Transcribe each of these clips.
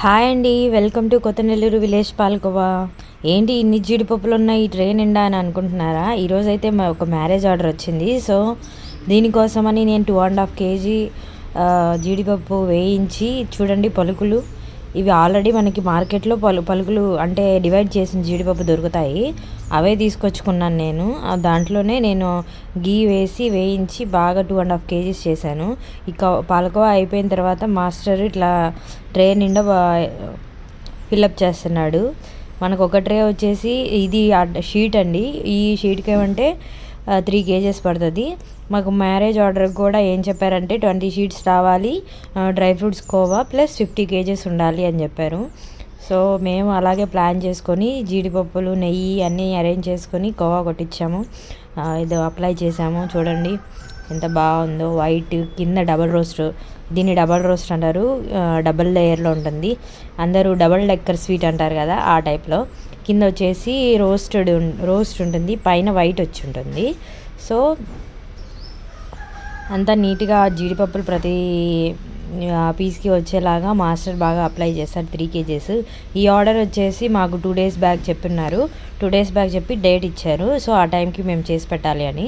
Hi అండి welcome to కొత్త Nellore village palkova. ఏంటి ఇన్ని జీడిపప్పులు ఉన్నాయి ఈ ట్రైన్ ఎండా అని అనుకుంటున్నారా? ఈరోజు అయితే మా ఒక మ్యారేజ్ ఆర్డర్ వచ్చింది. సో దీనికోసమని నేను టూ అండ్ హాఫ్ కేజీ జీడిపప్పు వేయించి చూడండి పలుకులు. ఇవి ఆల్రెడీ మనకి మార్కెట్లో పలు పలుకులు అంటే డివైడ్ చేసిన జీడిపప్పు దొరుకుతాయి. అవే తీసుకొచ్చుకున్నాను నేను. దాంట్లోనే నేను గీ వేసి వేయించి బాగా టూ అండ్ హాఫ్ కేజీస్ చేశాను. ఇక పాలకోవా అయిపోయిన తర్వాత మాస్టర్ ఇట్లా ట్రే నిండా ఫిల్అప్ చేస్తున్నాడు. మనకు ఒక ట్రే వచ్చేసి ఇది షీట్ అండి. ఈ షీట్కి ఏమంటే త్రీ కేజెస్ పడుతుంది. మాకు మ్యారేజ్ ఆర్డర్ కూడా ఏం చెప్పారంటే ట్వంటీ షీట్స్ రావాలి dry fruits khoa plus fifty kgs ఉండాలి అని చెప్పారు. సో మేము అలాగే ప్లాన్ చేసుకొని జీడిపప్పులు నెయ్యి అన్నీ అరేంజ్ చేసుకొని కోవా కొట్టించాము ఇది అప్లై చేసాము చూడండి ఎంత బాగుందో. వైట్ కింద డబల్ రోస్ట్ దీన్ని డబల్ రోస్ట్ అంటారు. డబల్ లేయర్లో ఉంటుంది. అందరూ డబల్ డెక్కర్ స్వీట్ అంటారు కదా ఆ టైప్లో. కింద వచ్చేసి రోస్టెడ్ రోస్ట్ ఉంటుంది పైన వైట్ వచ్చి ఉంటుంది. సో అంతా నీట్గా జీడిపప్పులు ప్రతి పీస్కి వచ్చేలాగా మాస్టర్ బాగా అప్లై చేస్తారు త్రీ కేజెస్. ఈ ఆర్డర్ వచ్చేసి మాకు టూ డేస్ బ్యాక్ చెప్పిన్నారు. టూ డేస్ బ్యాక్ చెప్పి డేట్ ఇచ్చారు. సో ఆ టైంకి మేము చేసి పెట్టాలి అని.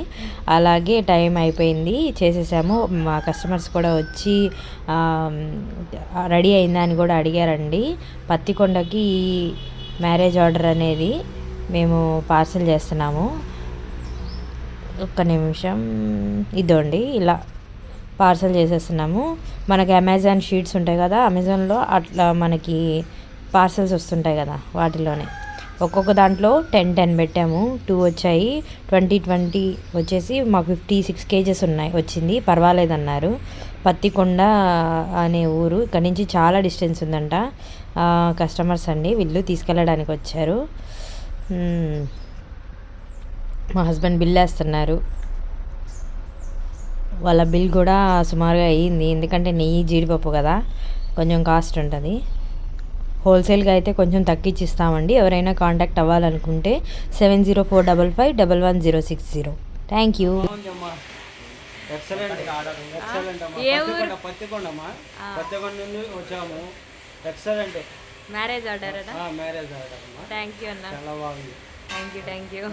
అలాగే టైం అయిపోయింది చేసేసాము. మా కస్టమర్స్ కూడా వచ్చి రెడీ అయిందా అని కూడా అడిగారండి. పత్తికొండకి మ్యారేజ్ ఆర్డర్ అనేది మేము పార్సల్ చేస్తున్నాము. ఒక్క నిమిషం. ఇదండి ఇలా పార్సల్ చేసేస్తున్నాము. మనకి అమెజాన్ షీట్స్ ఉంటాయి కదా అమెజాన్లో అట్లా మనకి పార్సల్స్ వస్తుంటాయి కదా వాటిలోనే. ఒక్కొక్క దాంట్లో టెన్ టెన్ పెట్టాము. టూ వచ్చాయి. ట్వంటీ ట్వంటీ వచ్చేసి మాకు ఫిఫ్టీ సిక్స్ కేజెస్ ఉన్నాయి. వచ్చింది. పర్వాలేదన్నారు. పత్తికొండ అనే ఊరు. ఇక్కడ నుంచి చాలా డిస్టెన్స్ ఉందంట. కస్టమర్స్ అండి. వీళ్ళు తీసుకెళ్ళడానికి వచ్చారు. మా హస్బెండ్ బిల్ వేస్తున్నారు. వాళ్ళ బిల్ కూడా సుమారుగా అయ్యింది. ఎందుకంటే నెయ్యి జీడిపప్పు కదా. కొంచెం కాస్ట్ ఉంటుంది. హోల్సేల్గా అయితే కొంచెం తగ్గించి ఇస్తామండి ఎవరైనా కాంటాక్ట్ అవ్వాలనుకుంటే seven zero four double five double one zero six zero thank you excellent excellent అమ్మా. పత్తికొండ పత్తికొండ అమ్మా పత్తికొండ నుండి వచ్చాము. Excellent marriage order marriage order thank you అన్న. చాలా బాగుంది. Thank you thank you